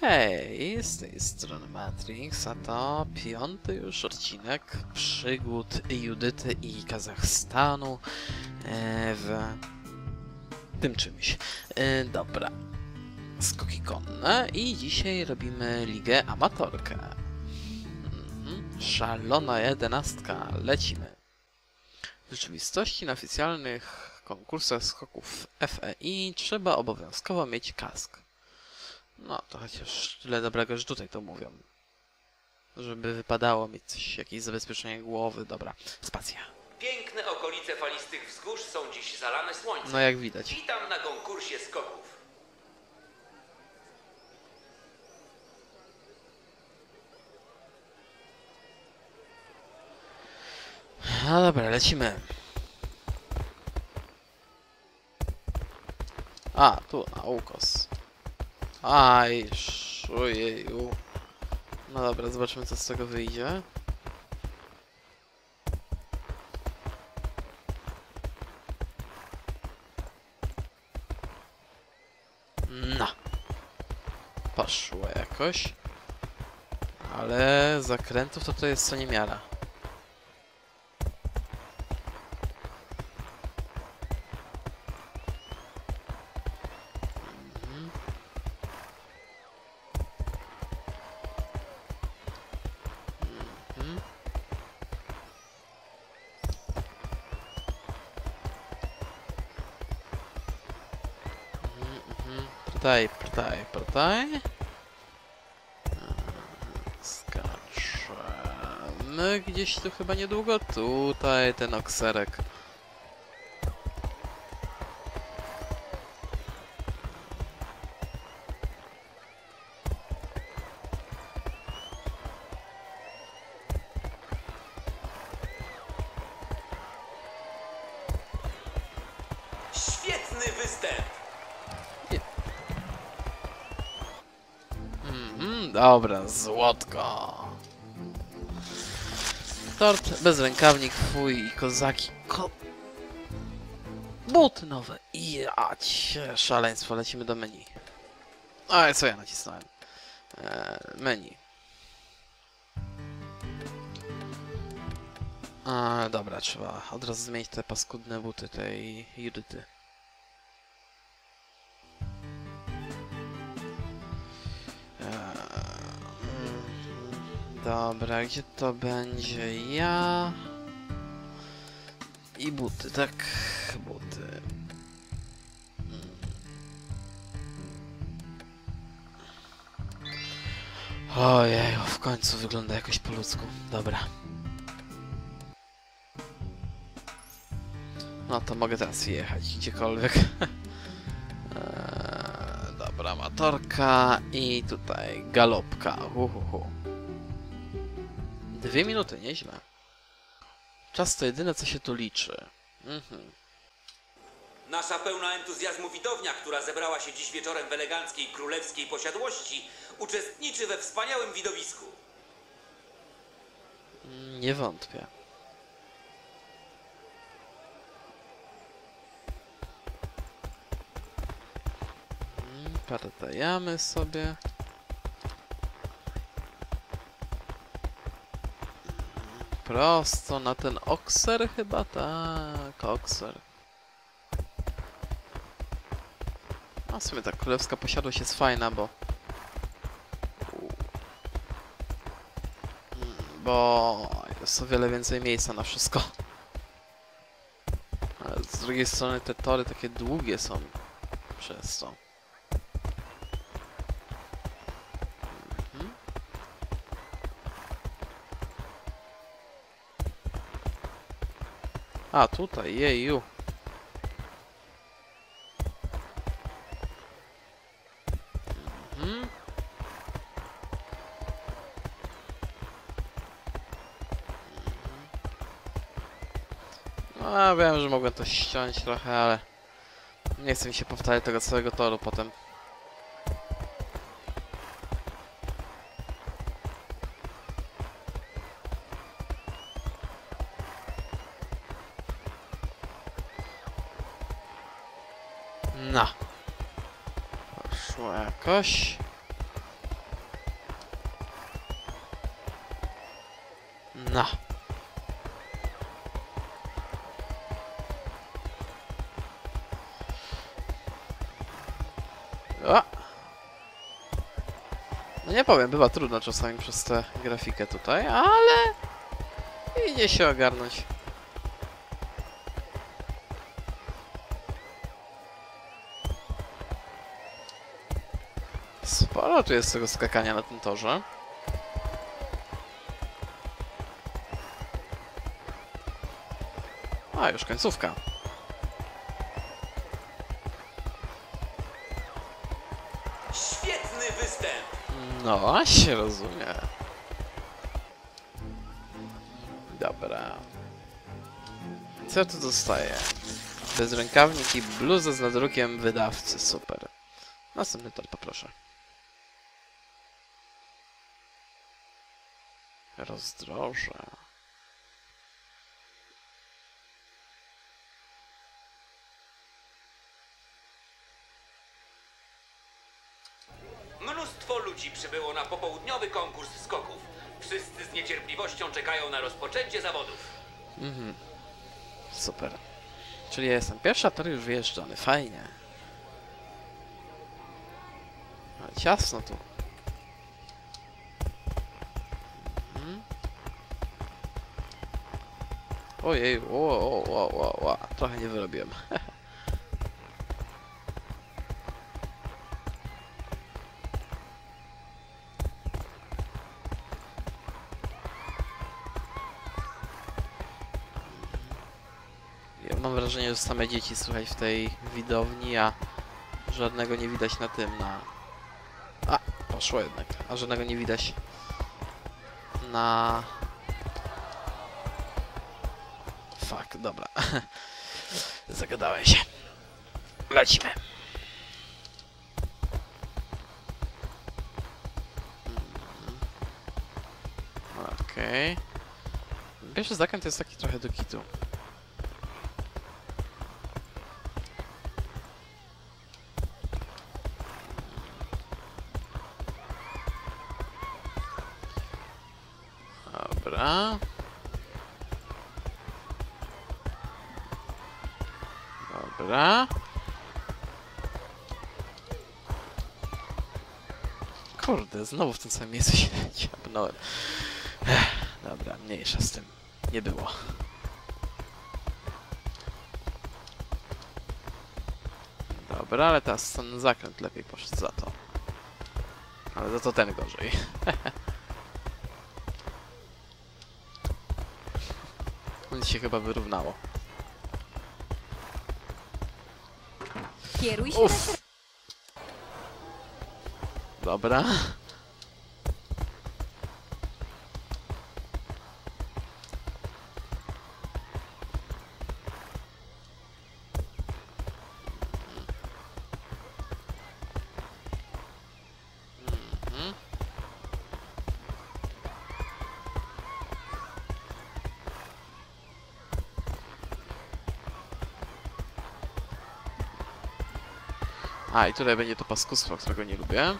Hej, z tej strony Matrix, a to piąty już odcinek przygód Judyty i Kazachstanu e, w tym czymś. E, dobra, skoki konne i dzisiaj robimy ligę amatorkę. Mhm. Szalona jedenastka, lecimy. W rzeczywistości na oficjalnych konkursach skoków FEI trzeba obowiązkowo mieć kask. No, to chociaż tyle dobrego, że tutaj to mówią. Żeby wypadało mieć coś, jakieś zabezpieczenie głowy. Dobra, spacja. Piękne okolice falistych wzgórz są dziś zalane słońcem. No jak widać. Witam na konkursie skoków. No dobra, lecimy. A, tu, na ukos. Aj, szujeju. No dobra, zobaczymy co z tego wyjdzie. No. Poszło jakoś. Ale zakrętów to to jest co niemiara. Protaj, protaj, protaj. Skaczemy gdzieś tu chyba niedługo. Tutaj ten okserek. Świetny występ! Dobra, złotko. Tort, bezrękawnik, fuj i kozaki. Ko... Buty nowe. Ja cię, szaleństwo, lecimy do menu. A, co ja nacisnąłem? Eee, menu. A, dobra, trzeba od razu zmienić te paskudne buty tej Judyty. Dobra, gdzie to będzie? Ja... I buty, tak? Buty. Ojej, w końcu wygląda jakoś po ludzku. Dobra. No to mogę teraz jechać gdziekolwiek. Eee, dobra, motorka i tutaj galopka. Uhuhu. Dwie minuty, nieźle. Czas to jedyne, co się tu liczy. Mhm. Nasza pełna entuzjazmu widownia, która zebrała się dziś wieczorem w eleganckiej królewskiej posiadłości, uczestniczy we wspaniałym widowisku. Mm, Nie wątpię. Mm, Partajamy sobie. Prosto na ten okser chyba? Tak, okser. A w sumie ta królewska posiadłość jest fajna, bo... Mm, Bo jest o wiele więcej miejsca na wszystko. Ale z drugiej strony te tory takie długie są przez to. A, tutaj, jeju. Mhm. No, wiem, że mogłem to ściąć trochę, ale nie chcę mi się powtarzać tego całego toru potem. No. Poszło jakoś. No. O! No nie powiem, bywa trudno czasami przez tę grafikę tutaj, ale... Idzie się ogarnąć. Sporo tu jest tego skakania na tym torze. A, już końcówka. Świetny występ! No, a się rozumie. Dobra. Co tu dostaję? Bezrękawnik i bluzę z nadrukiem wydawcy. Super. Następny tor poproszę. Rozdroże. Mnóstwo ludzi przybyło na popołudniowy konkurs skoków. Wszyscy z niecierpliwością czekają na rozpoczęcie zawodów. Mhm. Super. Czyli ja jestem pierwszy, a tor już wyjeżdżony. Fajnie. Ale ciasno tu. Ojej, o, o, o, o, o, trochę nie wyrobiłem. Ja mam wrażenie, że same dzieci słychać w tej widowni, a żadnego nie widać na tym, na... A, poszło jednak. A żadnego nie widać na... Fuck, dobra. Zagadałem się. Lecimy. Okej. Pierwszy zakręt jest taki trochę do kitu. Dobra. Kurde, znowu w tym samym miejscu się ciapnąłem. Dobra, mniejsza z tym. Nie było. Dobra, ale teraz ten zakręt lepiej poszedł za to. Ale za to ten gorzej. Nic się chyba wyrównało. Kieruj się Uff. Dobra. A, i tutaj będzie to paskustwo, którego nie lubię.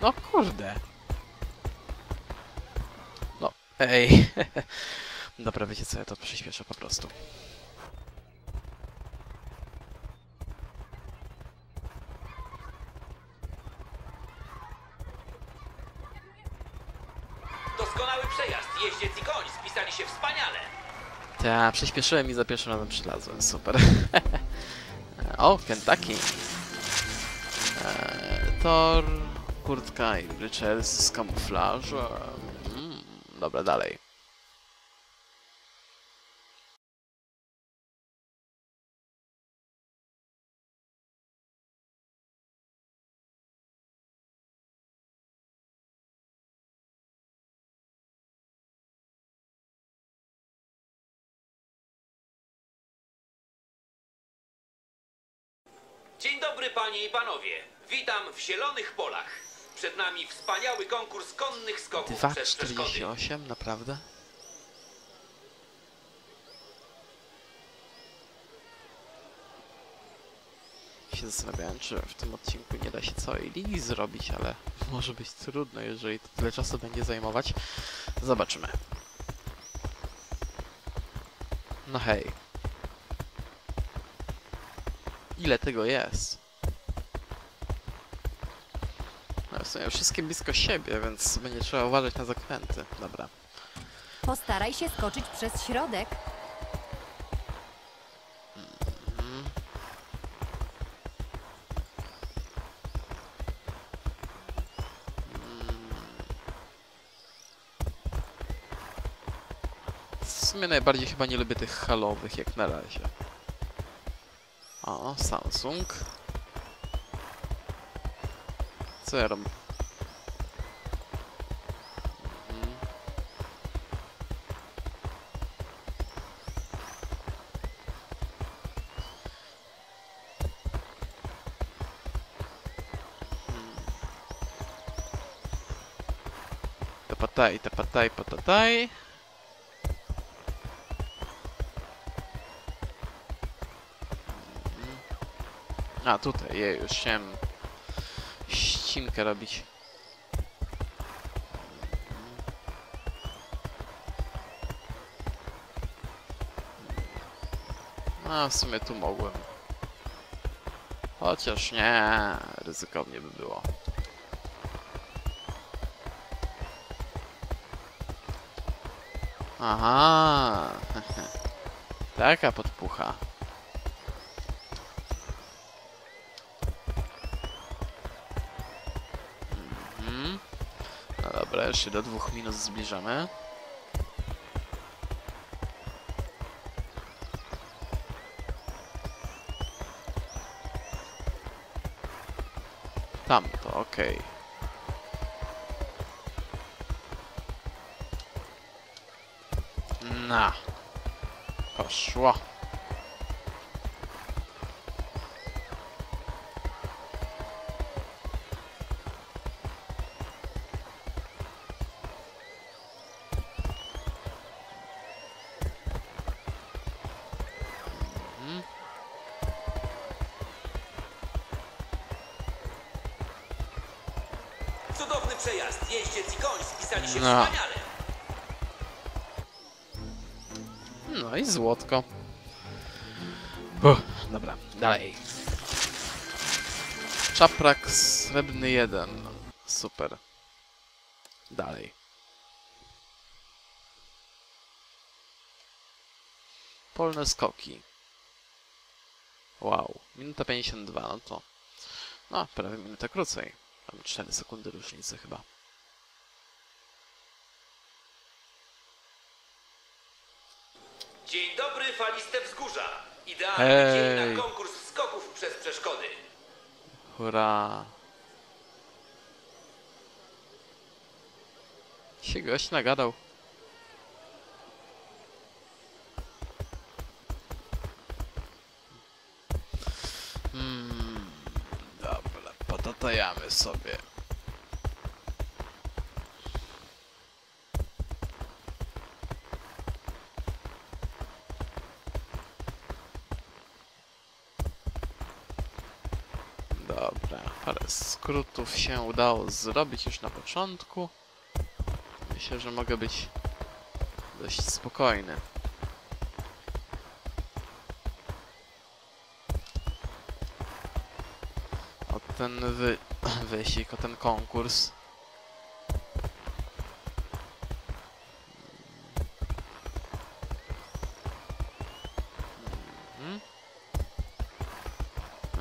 No kurde. No, ej. Dobra, wiecie co, ja to przyspieszę po prostu. Doskonały przejazd, jeździec i koń spisali się wspaniale. Ta, przyspieszyłem i za pierwszym razem przylazłem, super. o, Kentucky. Eee, Tor, kurtka i Richards z kamuflażem. Mm, dobra, dalej. Dzień dobry panie i panowie. Witam w Zielonych Polach. Przed nami wspaniały konkurs konnych skoków przez przeszkody. 2,48, naprawdę? się zastanawiałem, czy w tym odcinku nie da się całej ligi zrobić, ale może być trudno, jeżeli to tyle czasu będzie zajmować. Zobaczymy. No hej. Ile tego jest? No w sumie wszystkie blisko siebie, więc będzie trzeba uważać na zakręty. Dobra. Postaraj się skoczyć przez środek. W sumie najbardziej chyba nie lubię tych halowych jak na razie. O, Samsung. Co ja robię? Mhm. Hmm. Tapataj, tapataj, A, tutaj, je, już chciałem ścinkę robić. A, w sumie tu mogłem. Chociaż nie, ryzykownie by było. Aha, taka podpucha. No dobra, już się do dwóch minut zbliżamy. Tam to, okej. Na. Poszło. Cudowny przejazd. Jeździec i koń spisali się No. wspaniale. No i złotko. Uff, dobra, dalej. Czaprak srebrny 1. Super. Dalej. Polne skoki. Wow, minuta 52, no to... No, prawie minutę krócej. Tam 4 sekundy różnicy chyba. Dzień dobry, faliste wzgórza. Idealny Hej. dzień na konkurs skoków przez przeszkody. Hurra! Się gość nagadał. Dobra, potatajamy sobie. Dobra, parę skrótów się udało zrobić już na początku. Myślę, że mogę być dość spokojny. Ten wy... o ten konkurs. Mhm.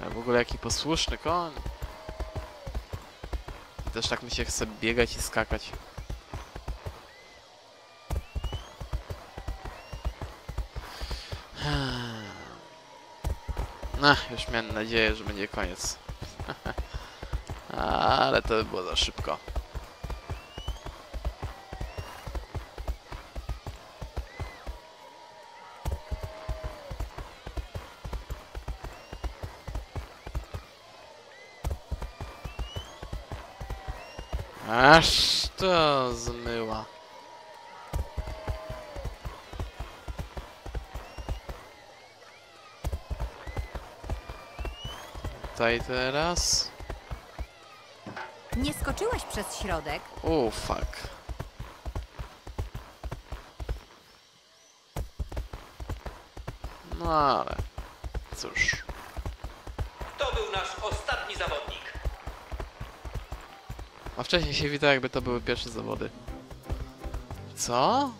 Ale w ogóle jaki posłuszny koń. Też tak mi się chce biegać i skakać. No, już miałem nadzieję, że będzie koniec. Ale to by było za szybko. Aż to zmyła. tutaj teraz. Nie skoczyłaś przez środek? O, fuck. No ale... Cóż. To był nasz ostatni zawodnik. A wcześniej się wita, jakby to były pierwsze zawody. Co?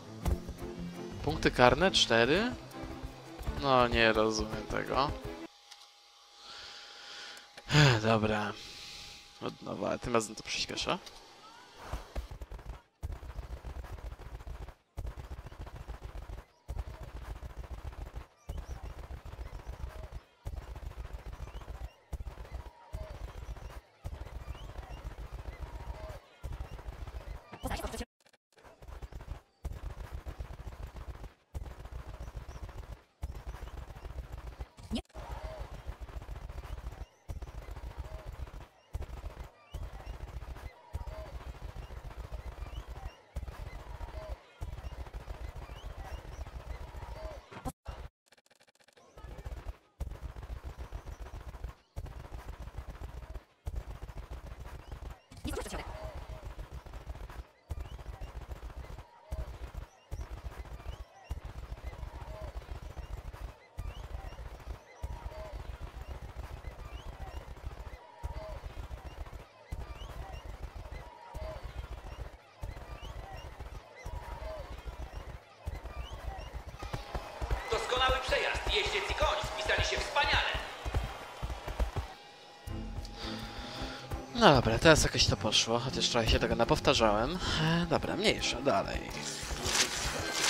Punkty karne? Cztery? No, nie rozumiem tego. Dobra. Od nowa, ale tym razem to przyspieszę. Nie skoczysz przez środek. Doskonały przejazd. Jeździec i koń spisali się wspaniale. No dobra, teraz jakoś to poszło, chociaż trochę się tego napowtarzałem. E, dobra, mniejsza, dalej.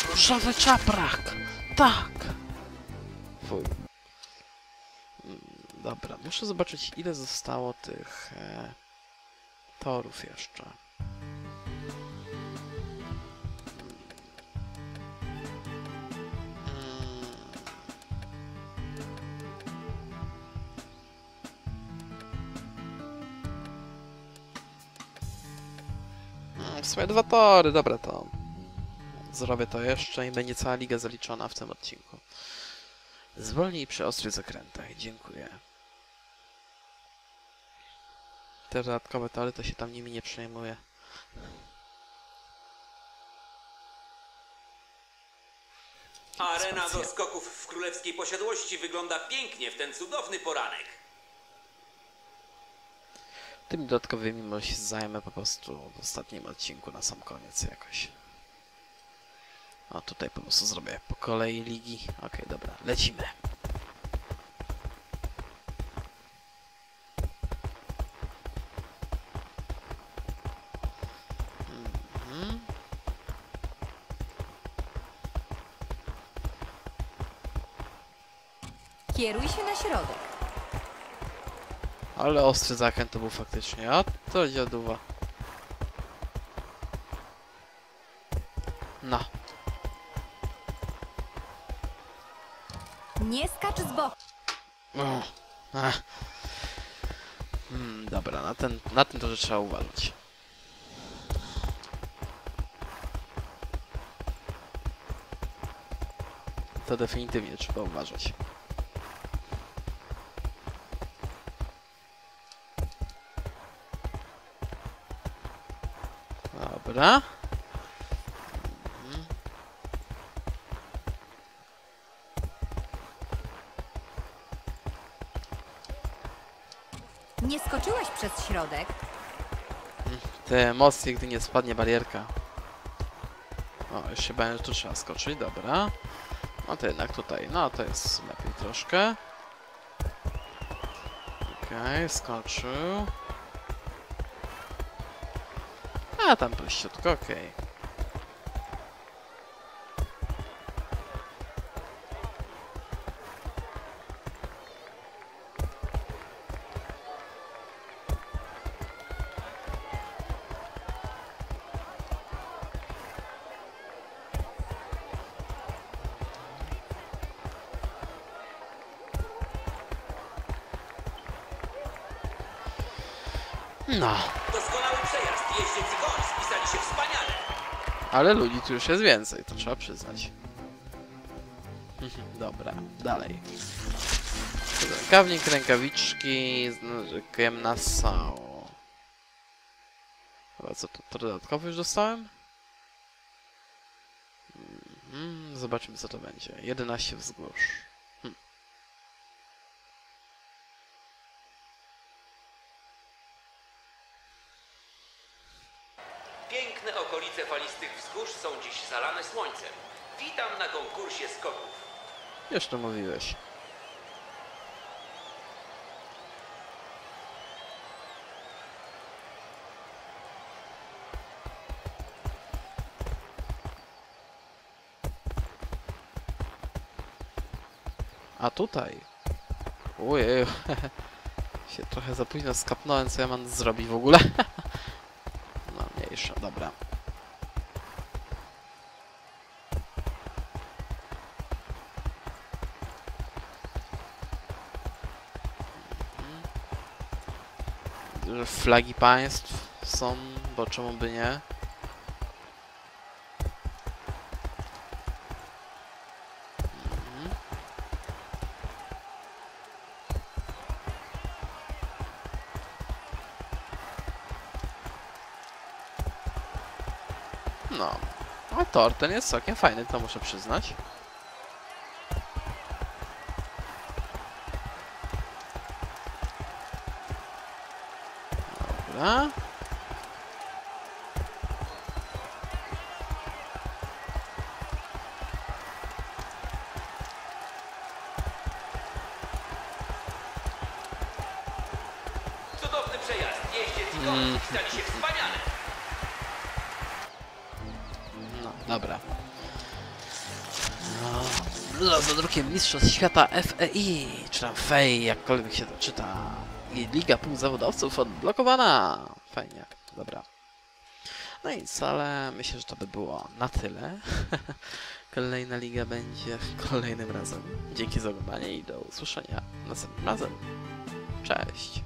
Różowy czaprak! Tak! Fuj. Mm, Dobra, muszę zobaczyć ile zostało tych e, torów jeszcze. Sumie dwa tory, dobra to. Zrobię to jeszcze i będzie cała liga zaliczona w tym odcinku. Zwolnij przy ostrych zakrętach, dziękuję. Te dodatkowe tory to się tam nimi nie przejmuję. Arena do skoków w królewskiej posiadłości wygląda pięknie w ten cudowny poranek. Tymi dodatkowymi może się zajmę po prostu w ostatnim odcinku na sam koniec jakoś. O, tutaj po prostu zrobię po kolei ligi. Okej, dobra, lecimy. Mhm. Kieruj się na środek. Ale ostry zakręt to był faktycznie. A to dziaduwa. No. Nie skacz z boku. O, ach. Hmm, dobra, na ten, na ten to że trzeba uważać. To definitywnie trzeba uważać. Dobra. Nie skoczyłaś przez środek? Te emocje, gdy nie spadnie barierka. O, już się bałem, że tu trzeba skoczyć, dobra. No to jednak tutaj, no to jest lepiej troszkę. Okej, skoczył. A, tam prościutko, okej. No, Doskonały przejazd. Jeździec i spisali się wspaniale. ale ludzi tu już jest więcej, to trzeba przyznać. Dobra, dalej. Rękawnik, rękawiczki narzędziem na SAO. Chyba co to, to dodatkowo już dostałem? Mhm, zobaczymy co to będzie. 11 wzgórz. Hm. Piękne okolice falistych wzgórz są dziś zalane słońcem. Witam na konkursie skoków. To mówiłeś. A tutaj. Ojej. się trochę za późno skapnąłem, co ja mam zrobić w ogóle. no mniejsza, dobra. Że flagi państw są, bo czemu by nie? Mhm. No, a tor ten jest całkiem fajny, to muszę przyznać. No, dobra. No, za drukiem Mistrzostw Świata FEI, czy tam FEI, jakkolwiek się to czyta. Liga Półzawodowców odblokowana. Fajnie, dobra. No i ale myślę, że to by było na tyle. Kolejna liga będzie kolejnym razem. Dzięki za oglądanie i do usłyszenia następnym razem. Cześć.